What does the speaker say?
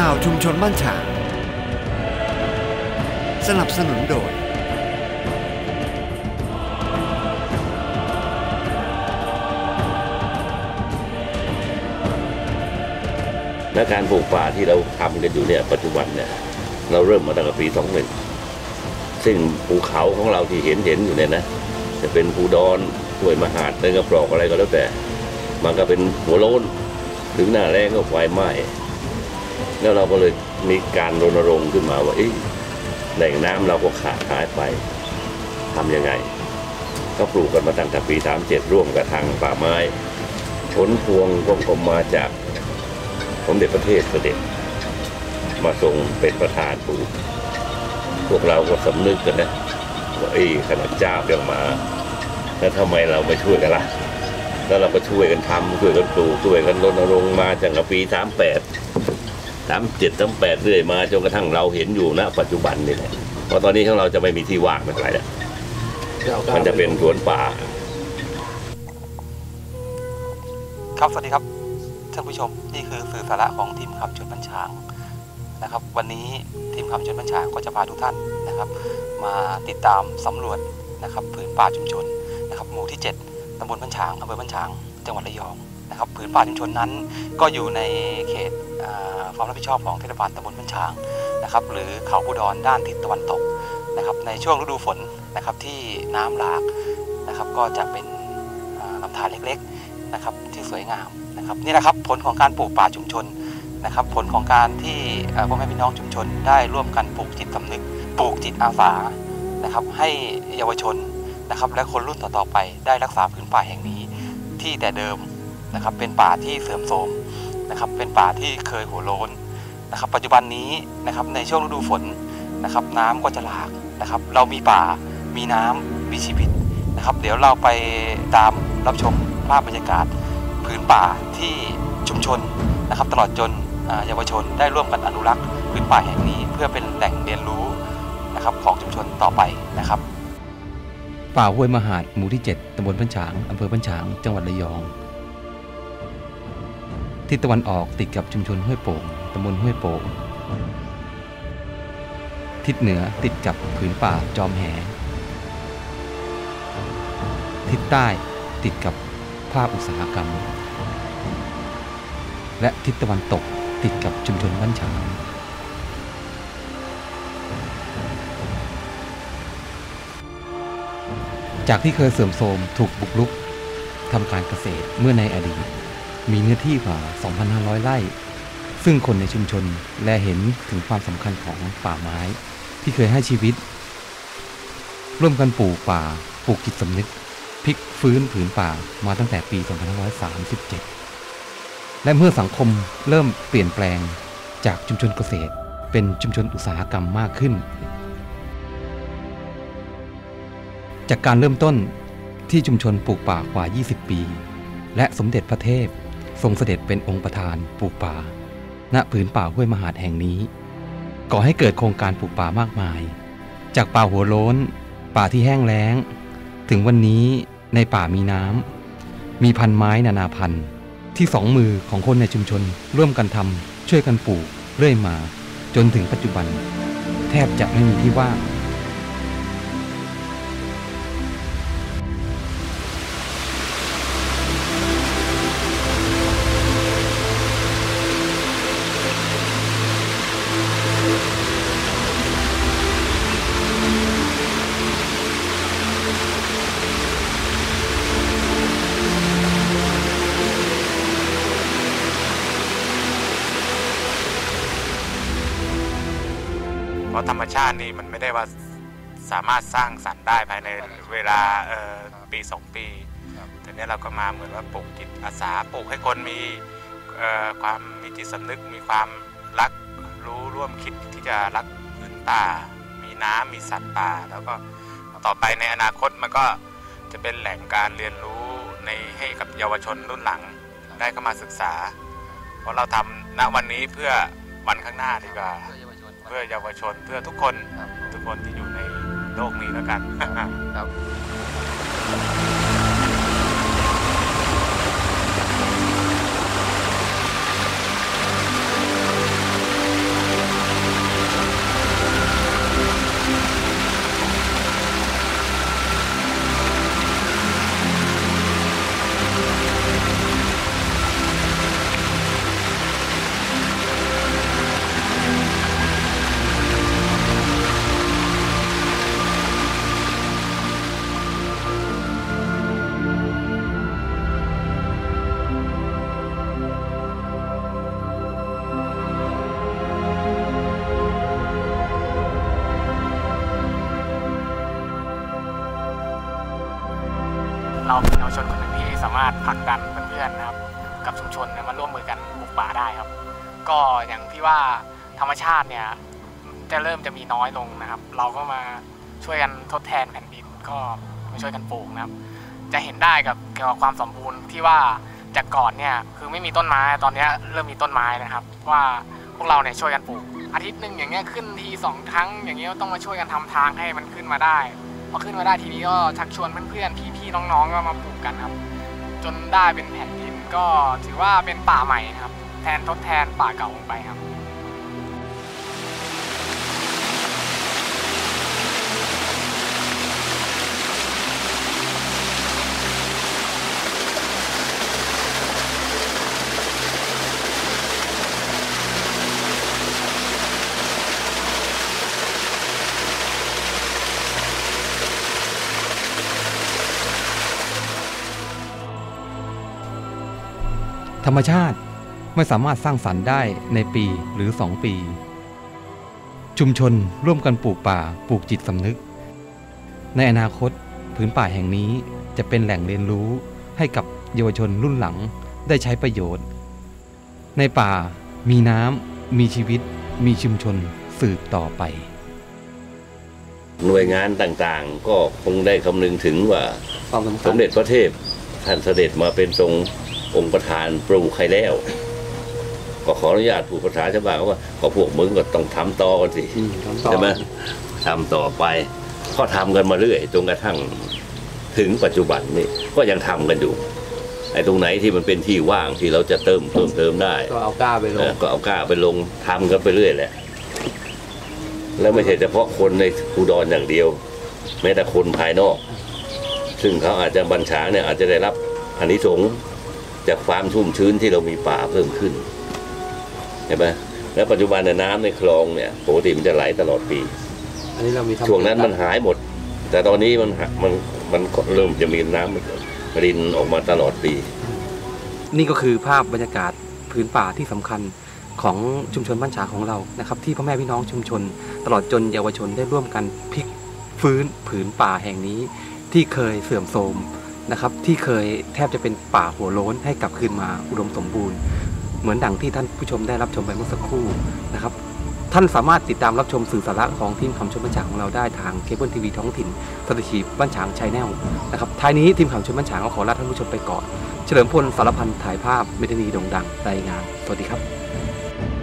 ข่าวชุมชนบ้านฉาง สนับสนุนโดย และการปลูกป่าที่เราทำกันอยู่เนี่ยปัจจุบันเนี่ยเราเริ่มมาตั้งแต่ปีสองหนึ่งซึ่งภูเขาของเราที่เห็นเห็นอยู่เนี่ยนะ จะเป็นภูดอนห้วยมหาดเติงกระปรอกอะไรก็แล้วแต่ มันก็เป็นหัวโลนถึงหน้าแรงก็ไฟไหม้ แล้วเราก็เลยมีการรณรงค์ขึ้นมาว่าเอ๊ะแหล่งน้ำเราก็ขาดหายไปทำยังไง ก็ปลูกกันมาตั้งแต่ปี37ร่วมกับทางป่าไม้ผลพวงก็ผมมาจากสมเด็จพระเทพเสด็จ มาทรงเป็นประธานปลูก พวกเราก็สำนึกกันนะว่าเอ้ขนาดเจ้ายังมาแล้วทำไมเราไม่ช่วยกันล่ะแล้วเราก็ช่วยกันทำช่วยกันปลูกช่วยกันรณรงค์มาจากปีสามแปด สามเจ็ดสามแปดเรื่อยมาจนกระทั่งเราเห็นอยู่ณปัจจุบันนี่แหละเพราะตอนนี้ของเราจะไม่มีที่ว่างไม่เป็นไรแล้วมันจะเป็นสวนป่า ครับสวัสดีครับท่านผู้ชมนี่คือสื่อสาระของทีมขับชนบัญชางนะครับ วันนี้ทีมขับชนบัญชางก็จะพาทุกท่านนะครับ มาติดตามสำรวจนะครับผืนป่าชุมชนนะครับ หมู่ที่ 7ตำบลบัญชางอำเภอบัญชาง จังหวัดระยอง นะครับผืนป่าชุมชนนั้น ก็อยู่ในเขตความรับผิดชอบของเทศบาลตำบลบัญชางนะครับหรือเขาผู้ดอนด้านทิศตะวันตกนะครับในช่วงฤดูฝนนะครับที่น้ำหลากนะครับก็จะเป็นอ่าลำธารเล็กๆนะครับที่สวยงามนะครับนี่แหละครับผลของการปลูกป่าชุมชนนะครับผลของการที่พ่อแม่พี่น้องชุมชน ได้ร่วมกันปลูกจิตสำนึก ปลูกจิตอาสานะครับให้เยาวชนนะครับและคนรุ่นต่อๆไปได้รักษาพื้นป่าแห่งนี้ที่แต่เดิม นะครับ เป็นป่าที่เสื่อมโทรมนะครับ เป็นป่าที่เคยหัวโล้นนะครับ ปัจจุบันนี้นะครับในช่วงฤดูฝนนะครับ น้ำก็จะหลากนะครับ เรามีป่ามีน้ำมีชีวิตนะครับ เดี๋ยวเราไปตามรับชมภาพบรรยากาศพื้นป่าที่ชุมชนนะครับ ตลอดจนเยาวชนได้ร่วมกันอนุรักษ์พื้นป่าแห่งนี้ เพื่อเป็นแหล่งเรียนรู้นะครับของชุมชนต่อไปนะครับ ป่าห้วยมหาดหมู่ที่ 7ตำบลพันฉางอำเภอพันฉาง จังหวัดระยอง ทิศตะวันออกติดกับชุมชนห้วยโป่งตำบลห้วยโป่งทิศเหนือติดกับผืนป่าจอมแห ทิศใต้ติดกับภาคอุตสาหกรรม และทิศตะวันตกติดกับชุมชนบ้านฉางจากที่เคยเสื่อมโทรมถูกบุกรุกทำการเกษตรเมื่อในอดีต มีเนื้อที่กว่า 2,500 ไร่ ซึ่งคนในชุมชนแลเห็นถึงความสำคัญของป่าไม้ ที่เคยให้ชีวิต ร่วมกันปลูกป่าปลูกจิตสำนึกพลิกฟื้นผืนป่ามาตั้งแต่ปี 2537 และเมื่อสังคมเริ่มเปลี่ยนแปลงจากชุมชนเกษตร เป็นชุมชนอุตสาหกรรมมากขึ้น จากการเริ่มต้นที่ชุมชนปลูกป่ากว่า 20 ปี และสมเด็จพระเทพ ทรงเสด็จเป็นองค์ประธานปลูกป่า ณผืนป่าห้วยมหาดแห่งนี้ ก่อให้เกิดโครงการปลูกป่ามากมาย จากป่าหัวโล้น ป่าที่แห้งแล้ง ถึงวันนี้ในป่ามีน้ำมีพันไม้นานาพันธุ์ที่สองมือของคนในชุมชน ร่วมกันทำช่วยกันปลูกเรื่อยมา จนถึงปัจจุบัน แทบจะไม่มีที่ว่าง ธรรมชาตินี่มันไม่ได้ว่าสามารถสร้างสรรค์ได้ภายในเวลาเอ่อปีสองปีแต่เนี้ยเราก็มาเหมือนว่าปลูกจิตอาสาปลูกให้คนมีเอ่อความมีจิตสำนึกมีความรักรู้ร่วมคิดที่จะรักพื้นป่า มีน้ำมีสัตว์ป่า แล้วก็ต่อไปในอนาคตมันก็จะเป็นแหล่งการเรียนรู้ในให้กับเยาวชนรุ่นหลังได้เข้ามาศึกษา เพราะเราทำณวันนี้เพื่อวันข้างหน้าดีกว่า เพื่อเยาวชนเพื่อทุกคนทุกคนที่อยู่ในโลกนี้แล้วกันค เราเป็นเอาชนคนหนึ่งที่สามารถผลักดันเพื่อนๆนะครับกับชุมชนมาร่วมมือกันปลูกป่าได้ครับ ก็อย่างที่ว่าธรรมชาติเนี่ยจะเริ่มจะมีน้อยลงนะครับ เราก็มาช่วยกันทดแทนแผ่นดินก็มาช่วยกันปลูกนะครับ จะเห็นได้กับเกี่ยวกับความสมบูรณ์ที่ว่าจากก่อนเนี่ยคือไม่มีต้นไม้ตอนนี้เริ่มมีต้นไม้นะครับ ว่าพวกเราเนี่ยช่วยกันปลูก อาทิตย์หนึ่งอย่างเงี้ยขึ้นทีสองครั้งอย่างเงี้ยต้องมาช่วยกันทำทางให้มันขึ้นมาได้ อขึ้นมาได้ทีนี้ก็ชักชวนเพื่อนๆพี่ๆน้องๆก็มาปลูกกันครับ จนได้เป็นแผ่นดินก็ถือว่าเป็นป่าใหม่ครับ แทนทดแทนป่าเก่าลงไปครับ ธรรมชาติไม่สามารถสร้างสรรค์ได้ในปีหรือสองปี ชุมชนร่วมกันปลูกป่าปลูกจิตสำนึก ในอนาคตผืนป่าแห่งนี้จะเป็นแหล่งเรียนรู้ให้กับเยาวชนรุ่นหลังได้ใช้ประโยชน์ ในป่ามีน้ำมีชีวิต มีชุมชนสืบต่อไป หน่วยงานต่างๆ ก็คงได้คำนึงถึงว่าความสำสคัญมเด็จพระเทพท่านเสด็จมาเป็นทรง องค์ประธานปลูกใครแล้ว ก็ขออนุญาตผู้ประธานชาวบ้านเขาว่าก็พวกมึงก็ต้องทำต่อกันสิอืมทำต่อใช่ไหมทำต่อไปก็ทำกันมาเรื่อยจนกระทั่งถึงปัจจุบันนี่ก็ยังทำกันอยู่ไอ้ตรงไหนที่มันเป็นที่ว่างที่เราจะเติมเพิ่มเติมได้ ก็เอากล้าไปลเองอก็เอากล้าไปลงทำกันไปเรื่อยแหละ แล้วไม่ใช่เฉพาะคนในอุดรอย่างเดียว แม้แต่คนภายนอก ซึ่งเขาอาจจะบัญชาเนี่ยอาจจะได้รับอานิสงส์ จากความชุ่มชื้นที่เรามีป่าเพิ่มขึ้นเห็นไหมแล้วปัจจุบันเนี่ยน้ำในคลองเนี่ยปกติมันจะไหลตลอดปีอันนี้เรามีทำช่วงนั้นมันหายหมด แต่ตอนนี้มันหามันมันก็เริ่มจะมีน้ำรินออกมาตลอดปี นี่ก็คือภาพบรรยากาศพื้นป่าที่สำคัญของชุมชนบ้านฉางของเรานะครับ ที่พ่อแม่พี่น้องชุมชน ตลอดจนเยาวชนได้ร่วมกันพลิกฟื้นผืนป่าแห่งนี้ที่เคยเสื่อมโทรม นะครับที่เคยแทบจะเป็นป่าหัวโล้นให้กลับคืนมาอุดมสมบูรณ์ เหมือนดังที่ท่านผู้ชมได้รับชมไปเมื่อสักครู่นะครับท่านสามารถติดตามรับชมสื่อสาระของทีมข่าวชนบ้านฉางของเราได้ทางเคเบิลทีวีท้องถิ่นสตชีบ้านฉางชาแนลนะครับท้ายนี้ทีมข่าวชนบ้านฉางก็ขอลาท่านผู้ชมไปก่อน เฉลิมพลสารพันถ่ายภาพเมทนีดงดังรายงาน สวัสดีครับ